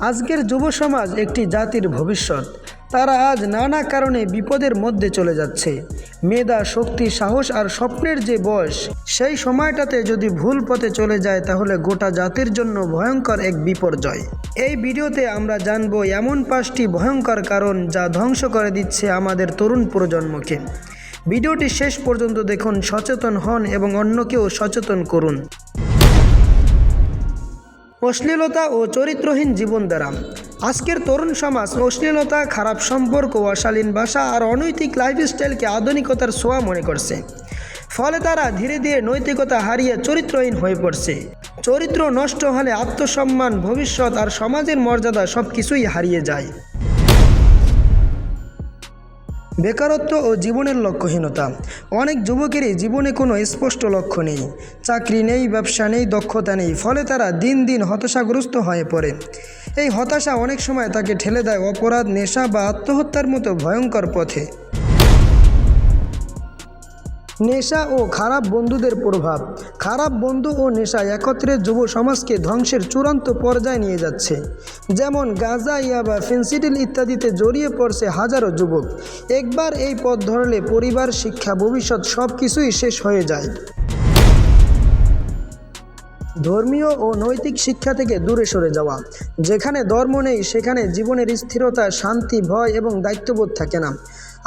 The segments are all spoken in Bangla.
আজকের যুব সমাজ একটি জাতির ভবিষ্যৎ। তারা আজ নানা কারণে বিপদের মধ্যে চলে যাচ্ছে। মেধা, শক্তি, সাহস আর স্বপ্নের যে বয়স, সেই সময়টাতে যদি ভুল পথে চলে যায়, তাহলে গোটা জাতির জন্য ভয়ঙ্কর এক বিপর্যয়। এই ভিডিওতে আমরা জানব এমন পাঁচটি ভয়ঙ্কর কারণ যা ধ্বংস করে দিচ্ছে আমাদের তরুণ প্রজন্মকে। ভিডিওটি শেষ পর্যন্ত দেখুন, সচেতন হন এবং অন্যকেও সচেতন করুন। অশ্লীলতা ও চরিত্রহীন জীবন দ্বারা। আজকের তরুণ সমাজ অশ্লীলতা, খারাপ সম্পর্ক, অশালীন ভাষা আর অনৈতিক লাইফস্টাইলকে আধুনিকতার ছোঁয়া মনে করছে। ফলে তারা ধীরে ধীরে নৈতিকতা হারিয়ে চরিত্রহীন হয়ে পড়ছে। চরিত্র নষ্ট হলে আত্মসম্মান, ভবিষ্যৎ আর সমাজের মর্যাদা সব কিছুই হারিয়ে যায়। বেকারত্ব ও জীবনের লক্ষ্যহীনতা। অনেক যুবকেরই জীবনে কোনো স্পষ্ট লক্ষ্য নেই। চাকরি নেই, ব্যবসা নেই, দক্ষতা নেই, ফলে তারা দিন দিন হতাশাগ্রস্ত হয়ে পড়ে। এই হতাশা অনেক সময় তাকে ঠেলে দেয় অপরাধ, নেশা বা আত্মহত্যার মতো ভয়ঙ্কর পথে। নেশা ও খারাপ বন্ধুদের প্রভাব। খারাপ বন্ধু ও নেশা একত্রে যুব সমাজকে ধ্বংসের চূড়ান্ত পর্যায়ে নিয়ে যাচ্ছে। যেমন গাঁজা, ইয়াবা, ফেন্সিডিল ইত্যাদিতে জড়িয়ে পড়ছে হাজারো যুবক। একবার এই পথ ধরলে পরিবার, শিক্ষা, ভবিষ্যৎ সব কিছুই শেষ হয়ে যায়। ধর্মীয় ও নৈতিক শিক্ষা থেকে দূরে সরে যাওয়া। যেখানে ধর্ম নেই, সেখানে জীবনের স্থিরতা, শান্তি, ভয় এবং দায়িত্ববোধ থাকে না।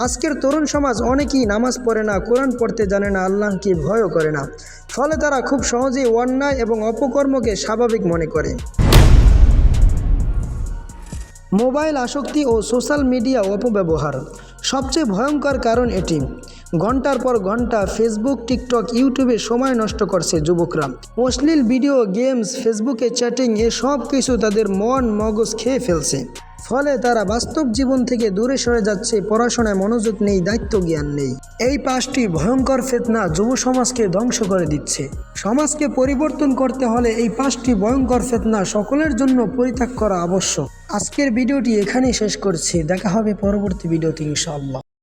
আজকের তরুণ সমাজ অনেকেই নামাজ পড়ে না, কোরআন পড়তে জানে না, আল্লাহকে ভয়ও করে না। ফলে তারা খুব সহজেই অন্যায় এবং অপকর্মকে স্বাভাবিক মনে করে। মোবাইল আসক্তি ও সোশ্যাল মিডিয়া অপব্যবহার সবচেয়ে ভয়ঙ্কর কারণ এটি। ঘণ্টার পর ঘণ্টা ফেসবুক, টিকটক, ইউটিউবে সময় নষ্ট করছে যুবকরা। অশ্লীল ভিডিও, গেমস, ফেসবুকে চ্যাটিং এ সব কিছু তাদের মন মগজ খেয়ে ফেলছে। ফলে তারা বাস্তব জীবন থেকে দূরে সরে যাচ্ছে, পড়াশোনায় মনোযোগ নেই, দায়িত্ব জ্ঞান নেই। এই পাঁচটি ভয়ঙ্কর ফেতনা যুব সমাজকে ধ্বংস করে দিচ্ছে। সমাজকে পরিবর্তন করতে হলে এই পাঁচটি ভয়ঙ্কর ফেতনা সকলের জন্য পরিত্যাগ করা আবশ্যক। আজকের ভিডিওটি এখানেই শেষ করছি। দেখা হবে পরবর্তী ভিডিওতে, ইনশাআল্লাহ।